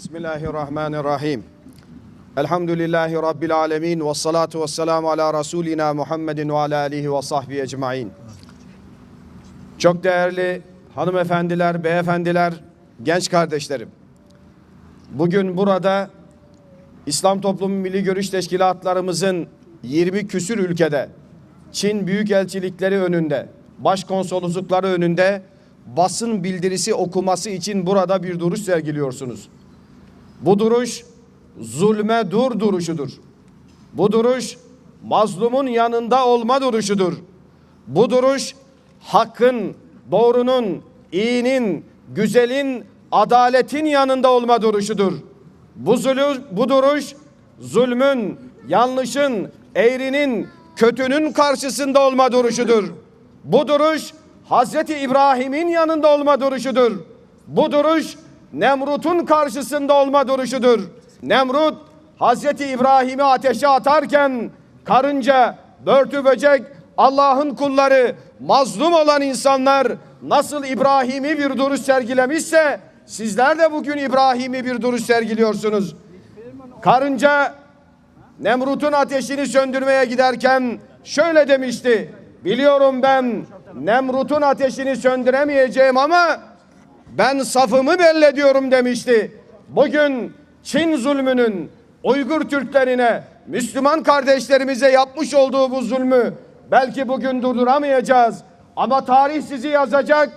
Bismillahirrahmanirrahim. Elhamdülillahi Rabbil alemin. Ve salatu ve selamu ala Resulina Muhammedin ve ala alihi ve sahbihi ecmain. Çok değerli hanımefendiler, beyefendiler, genç kardeşlerim. Bugün burada İslam Toplumu Milli Görüş Teşkilatlarımızın 20 küsür ülkede Çin büyükelçilikleri önünde, başkonsoloslukları önünde basın bildirisi okuması için burada bir duruş sergiliyorsunuz. Bu duruş zulme dur duruşudur. Bu duruş mazlumun yanında olma duruşudur. Bu duruş hakkın, doğrunun, iyinin, güzelin, adaletin yanında olma duruşudur. Bu, zulü, bu duruş zulmün, yanlışın, eğrinin, kötünün karşısında olma duruşudur. Bu duruş Hazreti İbrahim'in yanında olma duruşudur. Bu duruş Nemrut'un karşısında olma duruşudur. Nemrut Hazreti İbrahim'i ateşe atarken karınca, börtü böcek, Allah'ın kulları, mazlum olan insanlar nasıl İbrahim'i bir duruş sergilemişse sizler de bugün İbrahim'i bir duruş sergiliyorsunuz. Karınca Nemrut'un ateşini söndürmeye giderken şöyle demişti. Biliyorum ben Nemrut'un ateşini söndüremeyeceğim ama ben safımı belli ediyorum demişti. Bugün Çin zulmünün Uygur Türklerine, Müslüman kardeşlerimize yapmış olduğu bu zulmü belki bugün durduramayacağız. Ama tarih sizi yazacak,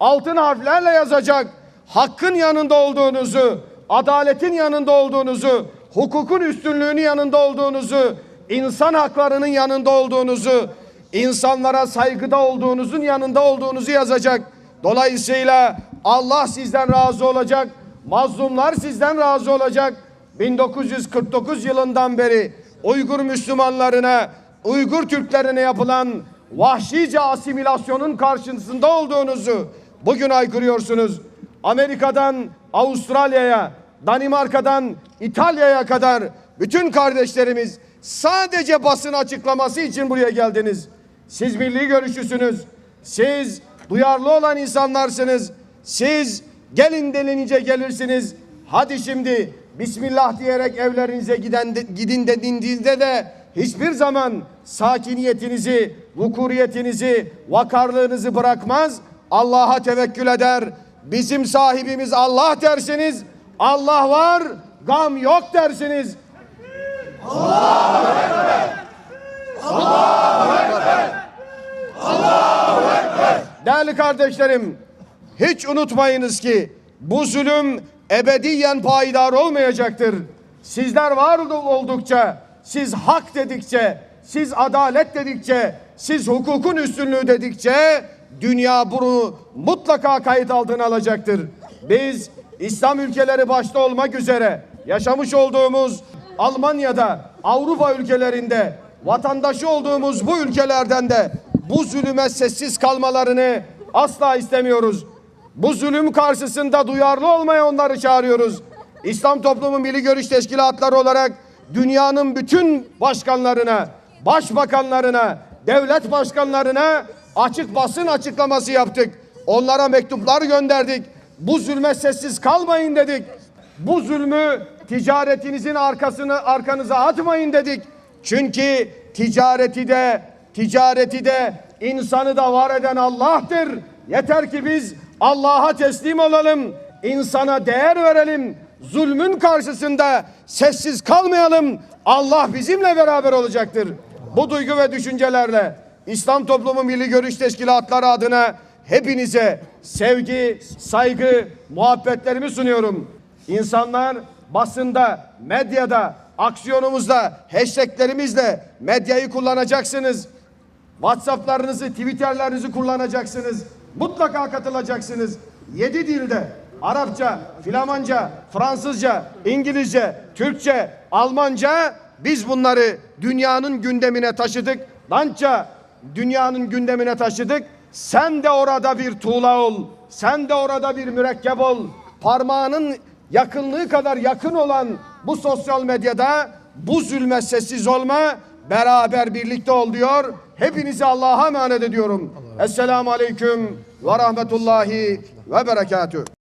altın harflerle yazacak. Hakkın yanında olduğunuzu, adaletin yanında olduğunuzu, hukukun üstünlüğünün yanında olduğunuzu, insan haklarının yanında olduğunuzu, insanlara saygıda olduğunuzun yanında olduğunuzu yazacak. Dolayısıyla Allah sizden razı olacak. Mazlumlar sizden razı olacak. 1949 yılından beri Uygur Müslümanlarına, Uygur Türklerine yapılan vahşice asimilasyonun karşısında olduğunuzu bugün aykırıyorsunuz. Amerika'dan Avustralya'ya, Danimarka'dan İtalya'ya kadar bütün kardeşlerimiz sadece basın açıklaması için buraya geldiniz. Siz milli görüşüsünüz. Siz duyarlı olan insanlarsınız. Siz gelin denince gelirsiniz. Hadi şimdi Bismillah diyerek evlerinize giden de, gidin dediğinizde de hiçbir zaman sakiniyetinizi, vukuriyetinizi, vakarlığınızı bırakmaz. Allah'a tevekkül eder. Bizim sahibimiz Allah dersiniz. Allah var, gam yok dersiniz. Değerli kardeşlerim, hiç unutmayınız ki bu zulüm ebediyen payidar olmayacaktır. Sizler var oldukça, siz hak dedikçe, siz adalet dedikçe, siz hukukun üstünlüğü dedikçe dünya bunu mutlaka kayıt altına alacaktır. Biz İslam ülkeleri başta olmak üzere yaşamış olduğumuz Almanya'da, Avrupa ülkelerinde, vatandaşı olduğumuz bu ülkelerden de bu zulüme sessiz kalmalarını asla istemiyoruz. Bu zulüm karşısında duyarlı olmaya onları çağırıyoruz. İslam Toplumu Milli Görüş Teşkilatları olarak dünyanın bütün başkanlarına, başbakanlarına, devlet başkanlarına açık basın açıklaması yaptık. Onlara mektuplar gönderdik. Bu zulme sessiz kalmayın dedik. Bu zulmü ticaretinizin arkasını arkanıza atmayın dedik. Çünkü ticareti de ticareti de insanı da var eden Allah'tır. Yeter ki biz Allah'a teslim olalım. insana değer verelim. Zulmün karşısında sessiz kalmayalım. Allah bizimle beraber olacaktır. Bu duygu ve düşüncelerle İslam Toplumu Milli Görüş Teşkilatları adına hepinize sevgi, saygı, muhabbetlerimi sunuyorum. İnsanlar basında, medyada, aksiyonumuzda, hashtaglerimizle medyayı kullanacaksınız. WhatsApp'larınızı, Twitter'larınızı kullanacaksınız. Mutlaka katılacaksınız. Yedi dilde Arapça, Flamanca, Fransızca, İngilizce, Türkçe, Almanca biz bunları dünyanın gündemine taşıdık. Dança dünyanın gündemine taşıdık. Sen de orada bir tuğla ol. Sen de orada bir mürekkep ol. Parmağının yakınlığı kadar yakın olan bu sosyal medyada bu zulme sessiz olma, beraber birlikte ol diyor. Hepinizi Allah'a emanet ediyorum. Esselamu Aleyküm ve Rahmetullahi ve Berekatüh.